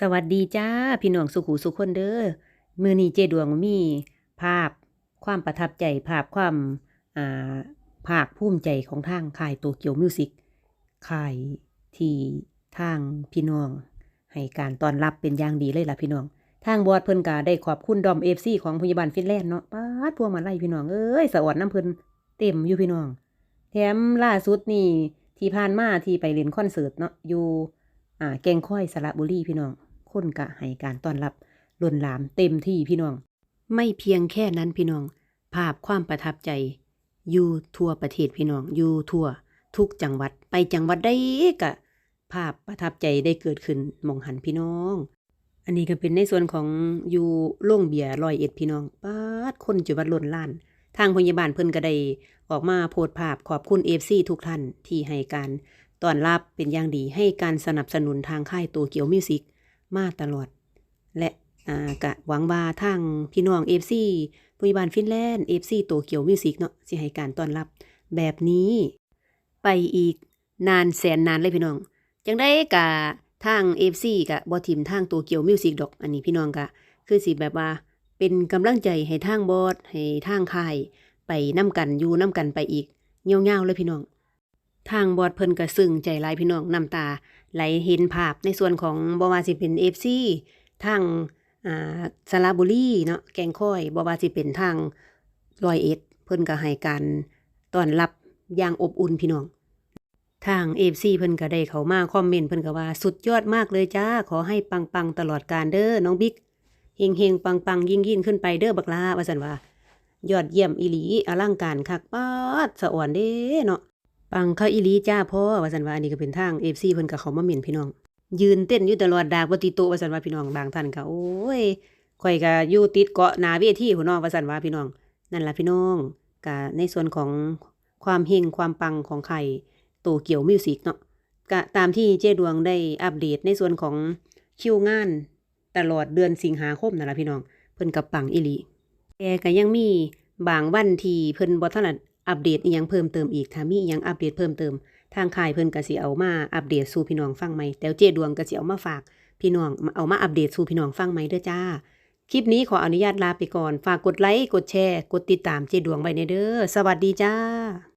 สวัสดีจ้า พี่น้องสุขุสุขคนเด้อมือนี้เจดวงมีภาพความประทับใจภาพความอ่าภาคภูมิใจของทางค่ายโตเกียวมิวสิกค่ายที่ทางพี่น้อง ให้การต้อนรับเป็นอย่างดีเลยล่ะพี่น้อง ทางบอดเพิ่นก็ได้ขอบคุณดอม FC ของพยาบาลฟินแลนด์เนาะป๊าดพวงมาลัยพี่น้องเอ้ยสะอดน้ำเพิ่นเต็มอยู่พี่น้อง แถมล่าสุดนี่ที่ผ่านมาที่ไปเล่นคอนเสิร์ตเนาะอยู่ อ่าแกงค่อยสระบุรีพี่น้องคนกะให้การต้อนรับล้นหลามเต็มที่พี่น้อง ไม่เพียงแค่นั้นพี่น้อง ภาพความประทับใจ อยู่ทั่วประเทศพี่น้อง อยู่ทั่วทุกจังหวัดไปจังหวัดใดกะ ภาพประทับใจได้เกิดขึ้นมองหันพี่น้อง อันนี้ก็เป็นในส่วนของอยู่โรงเบียร์ลอยเอ็ดพี่น้องป้าดคนจุวัดล้นล้าน ทางพยาบาลเพิ่นก็ได้ออกมาโพสภาพขอบคุณเอฟซีทุกท่านที่ให้การ ต้อนรับเป็นอย่างดีให้การสนับสนุนทางค่ายโตเกียวมิวสิกมาตลอด และกะหวังว่าทางพี่น้องเอฟซีพยาบาลฟินแลนด์เอฟซีโตเกียวมิวสิกเนาะสิให้การต้อนรับ แบบนี้ ไปอีกนานแสนนานเลยพี่น้อง จังได้กะทาง FC กะบ่ทิมทางโตเกียวมิวสิกดอก อันนี้พี่น้องกะคือสิแบบว่าเป็นกำลังใจให้ทางบอสให้ทางค่าย ไปนํกันอยู่นํกันไปอีกเงี้ยวๆเลยพี่น้อง ทางบอสเพิ่นก็ซึ้งใจหลายพี่น้องน้ำตาไหลเห็นภาพในส่วนของบ่ว่าสิเป็น FC ทางอ่าสระบุรีเนาะแกงค่อยบ่ว่าสิเป็นทางรอยเอ็ด เพิ่นก็ให้การต้อนรับอย่างอบอุ่นพี่น้องทาง FC เพิ่นก็ได้เขามาคอมเมนต์เพิ่นก็ว่าสุดยอดมากเลยจ้า ขอให้ปังๆตลอดกาลเด้อน้องบิ๊กเฮงๆปังๆยิ่งๆขึ้นไปเด้อบักลาว่าซั่นว่า ยอดเยี่ยมอีหลีอลังการคักป๊าดสะอ่อนเด้เนาะ ปังเข้าอีลีจ้าพ่อว่าซั่นว่าอันนี้ก็เป็นทาง FC เพิ่นก็เขามาเหม่นพี่น้อง ยืนเต้นอยู่ตลอดดากบ่ติโตว่าซั่นว่าพี่น้องบางท่านก็โอ้ยข่อยก็อยู่ติดเกาะนาเวทีพุ่นเนาะว่าซั่นว่าพี่น้อง นั่นล่ะพี่น้องก็ในส่วนของความเฮงความปังของไข่โตเกี่ยวมิวสิกเนาะก็ตามที่เจ๊ดวงได้อัปเดตในส่วนของคิวงาน ตลอดเดือนสิงหาคมนั่นล่ะพี่น้อง เพิ่นกับปังอีลีแต่ก็ยังมีบางวันที่เพิ่นบ่ทันได้ อัปเดตอีหยังเพิ่มเติมอีกถ้ามีอีหยังอัปเดตเพิ่มเติม ทางค่ายเพิ่นก็สิเอามาอัปเดตสู่พี่น้องฟังใหม่แต่เจดวงก็สิเอามาฝากพี่น้องเอามาอัปเดตสู่พี่น้องฟังใหม่เด้อจ้า คลิปนี้ขออนุญาตลาไปก่อน ฝากกดไลค์กดแชร์ กดติดตามเจดวงไว้ในเด้อสวัสดีจ้า